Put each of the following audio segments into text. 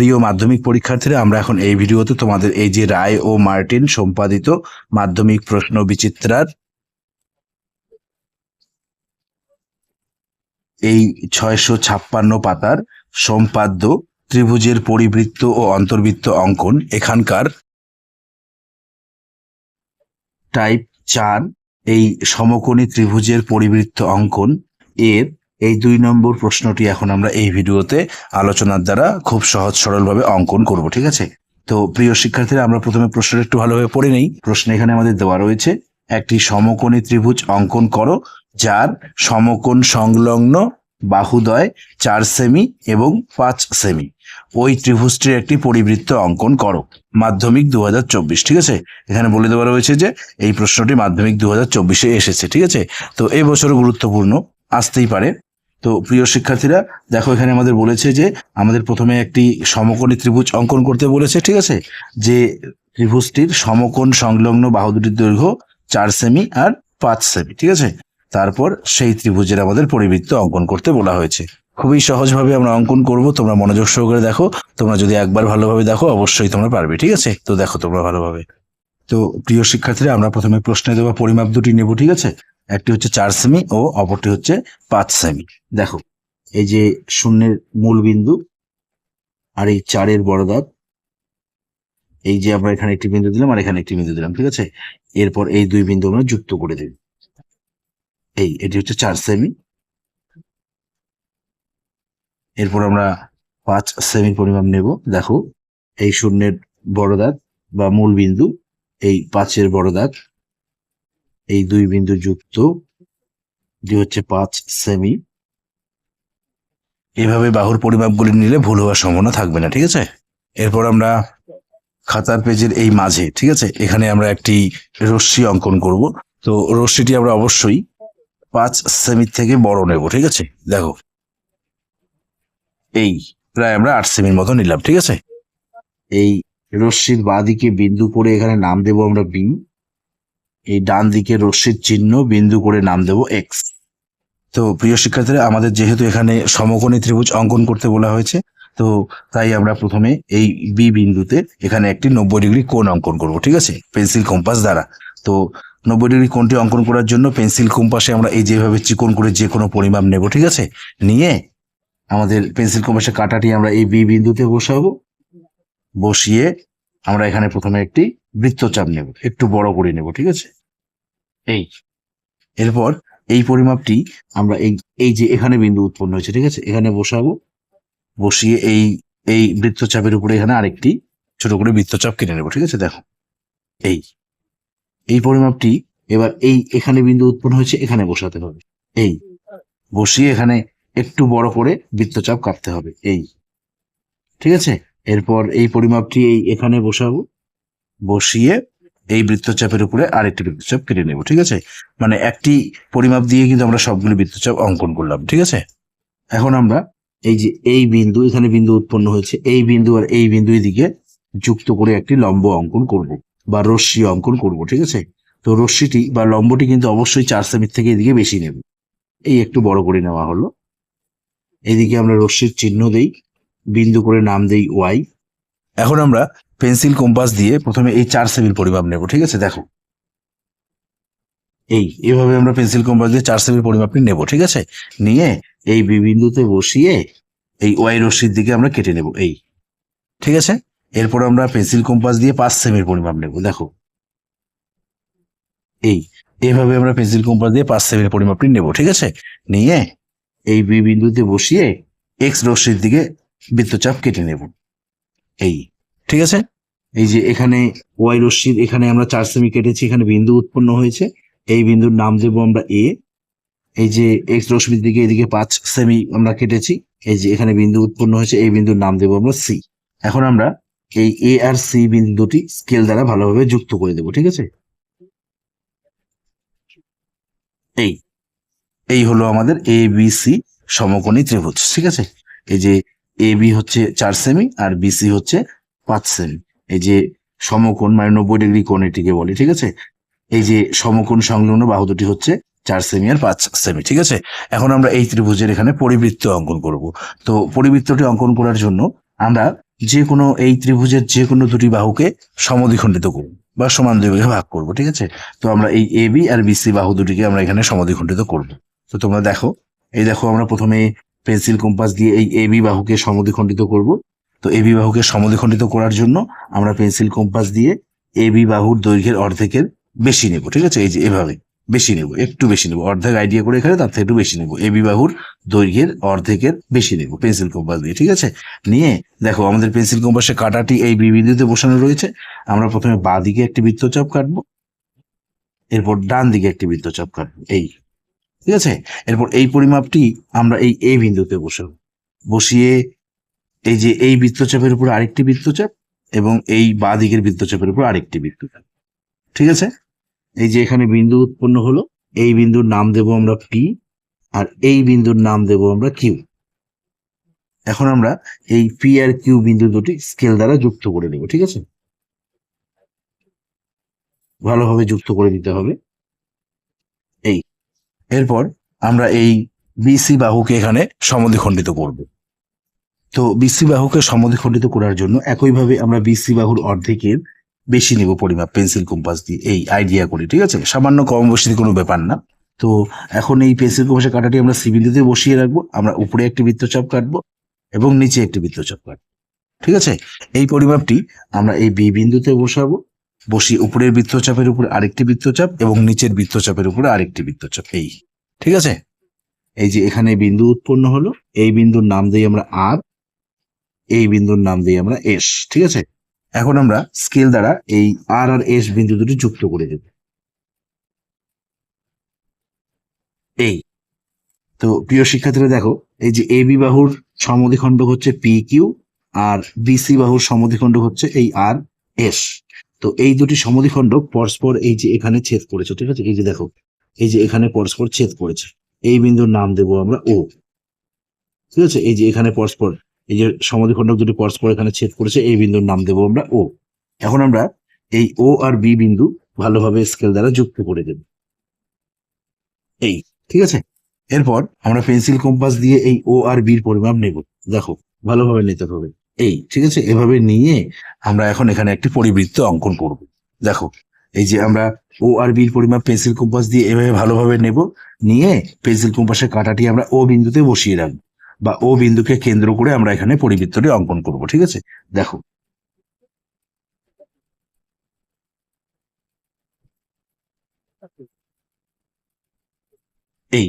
প্রিয় মাধ্যমিক পরীক্ষার্থীরা, আমরা এখন এই ভিডিওতে তোমাদের এই যে রায় ও মার্টিন সম্পাদিত মাধ্যমিক প্রশ্ন বিচিত্রার এই ছয়শো ছাপ্পান্ন পাতার সম্পাদ্য ত্রিভুজের পরিবৃত্ত ও অন্তর্বৃত্ত অঙ্কন এখানকার টাইপ চার, এই সমকোণী ত্রিভুজের পরিবৃত্ত অঙ্কন এর এই দুই নম্বর প্রশ্নটি এখন আমরা এই ভিডিওতে আলোচনার দ্বারা খুব সহজ সরলভাবে অঙ্কন করব, ঠিক আছে? তো প্রিয় শিক্ষার্থীরা, আমরা প্রথমে প্রশ্নটা একটু ভালোভাবে পড়ে নেই। প্রশ্ন এখানে আমাদের দেওয়া রয়েছে, একটি সমকোণী ত্রিভুজ অঙ্কন করো, যার সমকোণ সংলগ্ন বাহুদয় চার সেমি এবং পাঁচ সেমি। ওই ত্রিভুজটির একটি পরিবৃত্ত অঙ্কন করো, মাধ্যমিক দু হাজার চব্বিশ, ঠিক আছে? এখানে বলে দেওয়া রয়েছে যে, এই প্রশ্নটি মাধ্যমিক দু হাজার এসেছে, ঠিক আছে? তো এই বছর গুরুত্বপূর্ণ, আসতেই পারে। তো প্রিয় শিক্ষার্থীরা, দেখো এখানে আমাদের বলেছে যে, আমাদের প্রথমে একটি সমকোণী ত্রিভুজ অঙ্কন করতে বলেছে, ঠিক আছে? যে ত্রিভুজটির সমকোণ সংলগ্ন বাহু দুটির দৈর্ঘ্য চার সেমি আর পাঁচ সেমি, ঠিক আছে? তারপর সেই ত্রিভুজের আমাদের পরিবৃত্ত অঙ্কন করতে বলা হয়েছে। খুবই সহজভাবে আমরা অঙ্কন করব, তোমরা মনোযোগ সহকারে দেখো। তোমরা যদি একবার ভালোভাবে দেখো, অবশ্যই তোমরা পারবে, ঠিক আছে? তো দেখো তোমরা ভালোভাবে। তো প্রিয় শিক্ষার্থীরা, আমরা প্রথমে প্রশ্নে দেওয়া পরিমাপ দুটি নেব, ঠিক আছে? একটি হচ্ছে চার সেমি ও অপরটি হচ্ছে পাঁচ সেমি দেখো, এই যে শূন্যের মূল বিন্দু আর এই চারের বড় দাগ, এই যে আমরা এখানে একটি বিন্দু দিলাম আর এখানে একটি বিন্দু দিলাম, ঠিক আছে? এরপর এই দুই বিন্দু আমরা যুক্ত করে দিই। এই, এটি হচ্ছে চার সেমি এরপর আমরা পাঁচ সেমির পরিমাপ নেব। দেখো, এই শূন্যের বড় দাগ বা মূল বিন্দু, এই পাঁচের বড় দাগ এই দুই বিন্দু যুক্ত যে হচ্ছে পাঁচ সেমি এভাবে বাহুর পরিমাপগুলি নিলে ভুল হওয়ার সম্ভাবনা থাকবে না, ঠিক আছে? এরপর আমরা খাতার পেজের এই মাঝে, ঠিক আছে? এখানে আমরা একটি রশ্মি অঙ্কন করব। তো রশ্মিটি আমরা অবশ্যই পাঁচ সেমির থেকে বড় নেব, ঠিক আছে? দেখো। এই, প্রায় আমরা আট সেমির মতো নিলাম, ঠিক আছে? এই রশ্মির বাঁদিকে বিন্দু করে এখানে নাম দেব আমরা বি এই ডান দিকে রশ্মির চিহ্ন বিন্দু করে নাম দেব এক্স তো প্রিয় শিক্ষার্থীরা, আমাদের যেহেতু এখানে সমকোণী ত্রিভুজ অঙ্কন করতে বলা হয়েছে, তো তাই আমরা প্রথমে এই বি বিন্দুতে এখানে একটি নব্বই ডিগ্রি কোণ অঙ্কন করব, ঠিক আছে? পেন্সিল কম্পাস দ্বারা। তো নব্বই ডিগ্রি কোণটি অঙ্কন করার জন্য পেন্সিল কম্পাসে আমরা এই যেভাবে চিকন করে যে কোনো পরিমাপ নেব, ঠিক আছে? নিয়ে আমাদের পেন্সিল কম্পাসের কাঁটাটি আমরা এই বি বিন্দুতে বসাবো। বসিয়ে আমরা এখানে প্রথমে একটি বৃত্তচাপ নেব, একটু বড় করে নেব, ঠিক আছে? এই। এরপর এই পরিমাপটি আমরা এই এই যে এখানে বিন্দু উৎপন্ন হয়েছে, ঠিক আছে? এখানে বসাবো। বসিয়ে এই এই বৃত্তচাপের উপরে এখানে আরেকটি ছোট করে বৃত্তচাপ কিনে নেব, ঠিক আছে? দেখো। এই। এই পরিমাপটি এবার এই এখানে বিন্দু উৎপন্ন হয়েছে, এখানে বসাতে হবে। এই। বসিয়ে এখানে একটু বড় করে বৃত্তচাপ কাটতে হবে। এই। ঠিক আছে? এরপর এই পরিমাপটি এই এখানে বসাবো। বসিয়ে এই বৃত্তচাপের উপরে আরেকটি বৃত্তচাপ কেটে নেব, ঠিক আছে? মানে একটি পরিমাপ দিয়ে কিন্তু আমরা সবগুলি বৃত্তচাপ অঙ্কন করলাম, ঠিক আছে? এখন আমরা এই যে এই বিন্দু, এখানে বিন্দু উৎপন্ন হয়েছে, এই বিন্দু আর এই বিন্দু দিকে যুক্ত করে একটি লম্ব অঙ্কন করব বা রশ্মি অঙ্কন করব, ঠিক আছে? তো রশ্মিটি বা লম্বটি কিন্তু অবশ্যই চার সেমির থেকে এদিকে বেশি নেব। এই একটু বড় করে নেওয়া হলো। এদিকে আমরা রশ্মির চিহ্ন দেই, বিন্দু করে নাম দেই ওয়াই এখন আমরা পেন্সিল কম্পাস দিয়ে প্রথমে এই চার সেমির পরিমাপ নেব, ঠিক আছে? দেখো। এই, এভাবে আমরা পেন্সিল কম্পাস দিয়ে চার সেমির পরিমাপটি নেব, ঠিক আছে? নিয়ে এই বি বিন্দুতে বসিয়ে এই ওয়াই রশ্মির দিকে আমরা কেটে নেব, এই। ঠিক আছে? এরপর আমরা পেন্সিল কম্পাস দিয়ে পাঁচ সেমির পরিমাপ নেব, দেখো। এই, এভাবে আমরা পেন্সিল কম্পাস দিয়ে পাঁচ সেমির পরিমাপটি নেব, ঠিক আছে? নিয়ে এই বি বিন্দুতে বসিয়ে এক্স রশ্মির দিকে বৃত্তচাপ কেটে নেব। এই, ঠিক আছে? এই যে এখানে ওয়াই রশ্মির, এখানে আমরা চার সেমি কেটেছি, এখানে বিন্দু উৎপন্ন হয়েছে। এই বিন্দুর নাম দেবো আমরা এ এই যে এক্স রশ্মির দিকে, এদিকে পাঁচ সেমি আমরা কেটেছি। এই যে এখানে বিন্দু উৎপন্ন হয়েছে, এই বিন্দুর নাম দেবো আমরা সি এখন আমরা এই এ আর সি বিন্দু দুটি স্কেল দ্বারা ভালোভাবে যুক্ত করে দেবো, ঠিক আছে? এই এই হলো আমাদের এ বি সি সমকোণী ত্রিভুজ, ঠিক আছে? এই যে এ বি হচ্ছে চার সেমি আর বিসি হচ্ছে পাঁচ সেমি এই যে সমকোণ মানে নব্বই ডিগ্রি কোণ এটিকে বলে, ঠিক আছে? এই যে সমকোণ সংলগ্ন বাহু দুটি হচ্ছে চার সেমি আর পাঁচ সেমি ঠিক আছে? এখন আমরা এই ত্রিভুজের এখানে পরিবৃত্ত অঙ্কন করব। তো পরিবৃত্তটি অঙ্কন করার জন্য আমরা যে কোনো এই ত্রিভুজের যে কোনো দুটি বাহুকে সমদ্বিখণ্ডিত করব বা সমান দুই ভাগে করব, ঠিক আছে? তো আমরা এই এ বি আর বিসি বাহু দুটিকে আমরা এখানে সমদ্বিখণ্ডিত করব। তো তোমরা দেখো, এই দেখো আমরা প্রথমে পেন্সিল কম্পাস দিয়ে এই এ বি বাহুকে সমদ্বিখণ্ডিত করব। তো এ বি বাহুকে সমদ্বিখণ্ডিত করার জন্য আমরা পেন্সিল কম্পাস দিয়ে এ বি বাহুর দৈর্ঘ্যের অর্ধেকের বেশি নেব, ঠিক আছে? এই যে এভাবে বেশি নেব, একটু বেশি নেব, অর্ধেক আইডিয়া করে এখানে তার থেকে একটু বেশি নেব। এ বি বাহুর দৈর্ঘ্যের অর্ধেকের বেশি নেব পেন্সিল কম্পাস দিয়ে, ঠিক আছে? নিয়ে দেখো আমাদের পেন্সিল কম্পাসের কাটাটি এই বি বিন্দুতে বসানো রয়েছে। আমরা প্রথমে বাঁ দিকে একটি বৃত্তচাপ কাটবো, এরপর ডান দিকে একটি বৃত্তচাপ কাটবো, এই ঠিক আছে? এরপর এই পরিমাপটি আমরা এই এ বিন্দুতে বসাবো বসিয়ে এই যে এই বৃত্তচাপের উপর আরেকটি বৃত্তচাপ এবং এই বাঁ দিকের বৃত্তচাপের উপর আরেকটি বৃত্তচাপ। ঠিক আছে? এই যে এখানে বিন্দু উৎপন্ন হলো, এই বিন্দুর নাম দেব আমরা পি আর এই বিন্দুর নাম দেব আমরা কিউ এখন আমরা এই পি আর কিউ বিন্দু দুটি স্কেল দ্বারা যুক্ত করে দেব ঠিক আছে? ভালোভাবে যুক্ত করে দিতে হবে। এরপর আমরা এই বিসি বাহুকে এখানে সমদ্বিখণ্ডিত করব। তো বিসি বাহুকে সমদ্বিখণ্ডিত করার জন্য একইভাবে আমরা বিসি বাহুর অর্ধেকের বেশি নেব পরিমাপ, পেন্সিল, কম্পাস দিয়ে, এই আইডিয়া করে, ঠিক আছে? সামান্য কম বেশি কোনো ব্যাপার না। তো এখন এই পেন্সিল, কম্পাসের কাটাটি আমরা সি বিন্দুতে বসিয়ে রাখব, আমরা উপরে একটি বৃত্তচাপ কাটবো এবং নিচে একটি বৃত্তচাপ কাটবো, ঠিক আছে? এই পরিমাপটি আমরা এই বি বিন্দুতে বসাবো। বসিয়ে উপরের বৃত্তচাপের উপরে আরেকটি বৃত্তচাপ এবং নিচের বৃত্তচাপের উপরে আরেকটি বৃত্তচাপ। এই, ঠিক আছে? এই যে এখানে বিন্দু উৎপন্ন হলো, এই বিন্দুর নাম দিই আমরা আর, এই বিন্দুর নাম দিই আমরা এস, ঠিক আছে? এখন আমরা স্কেল দ্বারা এই আর আর এস বিন্দু দুটি যুক্ত করে দেব। এই, তো প্রিয় শিক্ষার্থীরা দেখো, এই যে এ বি বাহুর সমদ্বিখণ্ড হচ্ছে পি কিউ আর বিসি বাহুর সমদ্বিখণ্ড হচ্ছে এই আর এস। তো এই দুটি সমদ্বিখণ্ড পরস্পর এই যে এখানে ছেদ করেছে, ঠিক আছে? এই যে দেখো, এই যে এখানে পরস্পর ছেদ করেছে। এই বিন্দুর নাম দেবো আমরা ও ঠিক আছে? এই যে এখানে পরস্পর, এই যে সমদ্বিখণ্ডক দুটি পরস্পর এখানে ছেদ করেছে, এই বিন্দুর নাম দেবো আমরা ও এখন আমরা এই ও আর বি বিন্দু ভালোভাবে স্কেল দ্বারা যুক্ত করে দেব। এই, ঠিক আছে? এরপর আমরা পেন্সিল কম্পাস দিয়ে এই ও আর বির পরিমাপ নেব। দেখো, ভালোভাবে নিতে হবে। এই, ঠিক আছে? এভাবে নিয়ে আমরা এখন এখানে একটি পরিবৃত্ত অঙ্কন করব। দেখো, এই যে আমরা ও আর বির পরিমাপ পেন্সিল কম্পাস দিয়ে এভাবে ভালোভাবে নেব। নিয়ে পেন্সিল কম্পাসের কাঁটাটি আমরা ও বিন্দুতে বসিয়ে রাখব বা ও বিন্দুকে কেন্দ্র করে আমরা এখানে পরিবৃত্তটি অঙ্কন করব, ঠিক আছে? দেখো। এই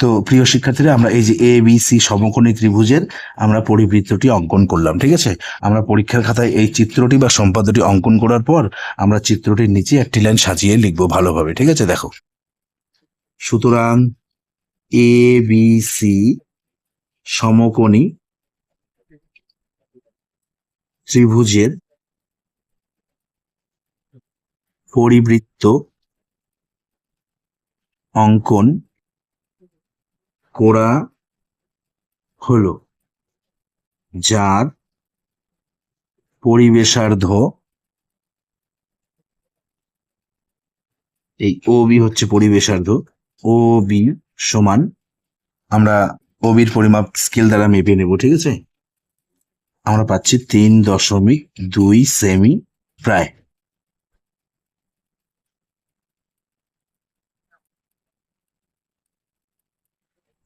তো প্রিয় শিক্ষার্থীরা, আমরা এই যে এ বি সি সমকোণী ত্রিভুজের আমরা পরিবৃত্তটি অঙ্কন করলাম, ঠিক আছে? আমরা পরীক্ষার খাতায় এই চিত্রটি বা সম্পাদটি অঙ্কন করার পর আমরা চিত্রটির নিচে একটি লাইন সাজিয়ে লিখব ভালোভাবে, ঠিক আছে? দেখো। সুতরাং এ বি সি সমকোণী ত্রিভুজের পরিবৃত্ত অঙ্কন করা হলো যার পরিবেশার্ধ এই ও বি হচ্ছে পরিবেশার্ধ ও বি সমান, আমরা ও বির পরিমাপ স্কেল দ্বারা মেপে নেব, ঠিক আছে? আমরা পাচ্ছি তিন দশমিক দুই সেমি প্রায়।